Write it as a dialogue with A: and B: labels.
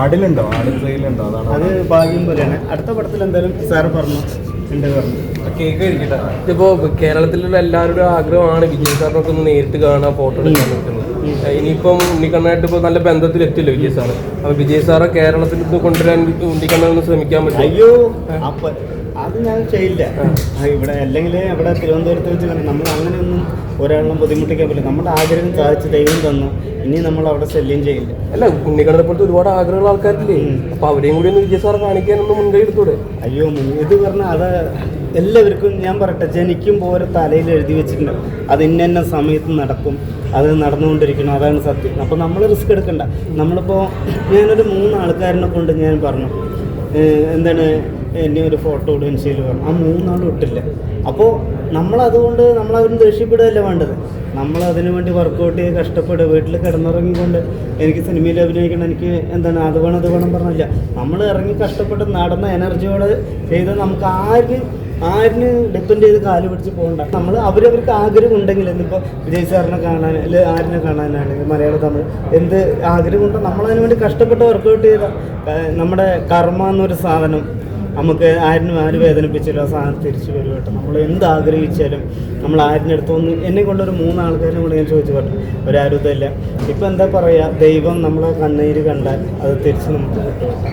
A: ആടിലുണ്ടോ? ആട് ട്രെയിലുണ്ടോ അതാണ്
B: അത് ഭാഗ്യം പോലെയാണ്. അടുത്ത പടത്തിൽ എന്തായാലും സാറ് പറഞ്ഞു. ഉണ്ട് പറഞ്ഞു.
A: കേക്ക് കഴിക്കട്ടെ
C: ഇതിപ്പോ കേരളത്തിലുള്ള എല്ലാവരുടെ ആഗ്രഹമാണ് വിജയ് സാറിനൊക്കെ ഒന്ന് നേരിട്ട് കാണാൻ ഫോട്ടോ എടുക്കാൻ പറ്റുന്നത്. ഇനിയിപ്പം ഉണ്ണിക്കണ്ണായിട്ട് ഇപ്പൊ നല്ല ബന്ധത്തിൽ എത്തില്ലേ വിജയ് സാറ്. അപ്പൊ വിജയ് സാറെ കേരളത്തിൽ കൊണ്ടുവരാൻ ഉണ്ണിക്കണ്ണ ഒന്ന് ശ്രമിക്കാൻ പറ്റും
B: അയ്യോ അത് ഞാൻ ചെയ്യില്ല. ഇവിടെ അല്ലെങ്കിൽ അവിടെ തിരുവനന്തപുരത്ത് വെച്ച് കണ്ട് നമ്മൾ അങ്ങനെയൊന്നും ഒരാളിനും ബുദ്ധിമുട്ടിക്കാൻ പറ്റില്ല. നമ്മുടെ ആഗ്രഹം സാധിച്ച് ദൈവം തന്നു. ഇനി നമ്മൾ അവിടെ ശല്യം ചെയ്യില്ല.
C: അല്ല ഉണ്ണിക്കണ്ണനെ പോലത്തെ ഒരുപാട് ആഗ്രഹമുള്ള ആൾക്കാരില്ലേ? അപ്പൊ അവരെയും കൂടി ഒന്ന് വിജയ് സാറെ കാണിക്കാനൊന്ന് മുൻകൈ എടുത്തൂടെ?
B: അയ്യോ ഇത് പറഞ്ഞാൽ അത് എല്ലാവർക്കും ഞാൻ പറയട്ടെ ജനിക്കുമ്പോൾ ഓരോ തലയിൽ എഴുതി വെച്ചിട്ടുണ്ട്. അത് ഇന്ന ഇന്ന സമയത്ത് നടക്കും. അത് നടന്നുകൊണ്ടിരിക്കണം. അതാണ് സത്യം. അപ്പോൾ നമ്മൾ റിസ്ക് എടുക്കണ്ട. നമ്മളിപ്പോൾ ഞാനൊരു മൂന്ന് ആൾക്കാരിനെ കൊണ്ട് ഞാൻ പറഞ്ഞു. എന്താണ് എന്നെ ഒരു ഫോട്ടോ ഇടുകയും വേണം ആ മൂന്നാളും ഇട്ടില്ല. അപ്പോൾ നമ്മളതുകൊണ്ട് നമ്മളവരും ദേഷ്യപ്പെടുകയല്ല വേണ്ടത്? നമ്മൾ വേണ്ടി വർക്കൗട്ട് ചെയ്ത് കഷ്ടപ്പെടുക വീട്ടിൽ കിടന്നിറങ്ങിക്കൊണ്ട് എനിക്ക് സിനിമയിൽ അഭിനയിക്കണം എനിക്ക് എന്താണ് അത് വേണം അത് വേണം പറഞ്ഞില്ല. നമ്മൾ ഇറങ്ങി കഷ്ടപ്പെട്ട് നടന്ന എനർജിയോട് ചെയ്ത് നമുക്ക് ആര് ആരിന് ഡിപ്പെൻഡ് ചെയ്ത് കാൽ പിടിച്ച് പോകണ്ട. നമ്മൾ അവരവർക്ക് ആഗ്രഹം ഉണ്ടെങ്കിൽ ഇന്നിപ്പോൾ വിജയ് സാറിനെ കാണാൻ അല്ലെ ആരിനെ കാണാനാണെങ്കിൽ മലയാള തമിഴ് എന്ത് ആഗ്രഹമുണ്ടോ നമ്മളതിനു വേണ്ടി കഷ്ടപ്പെട്ട് വർക്കൗട്ട് ചെയ്ത നമ്മുടെ കർമ്മ എന്നൊരു സാധനം നമുക്ക് ആരിനും ആര് വേദനിപ്പിച്ചാലും ആ സാധനം തിരിച്ചു വരും കേട്ടോ. നമ്മൾ എന്ത് ആഗ്രഹിച്ചാലും നമ്മൾ ആരിനടുത്ത് അടുത്തൊന്ന് എന്നെ കൊണ്ടൊരു മൂന്ന് ആൾക്കാരെ കൂടെ ഞാൻ ചോദിച്ചു പറഞ്ഞു ഒരാരും ഇതല്ല. ഇപ്പം എന്താ പറയുക ദൈവം നമ്മളെ കണ്ണീര് കണ്ടാൽ അത് തിരിച്ച് നമുക്ക് കിട്ടും.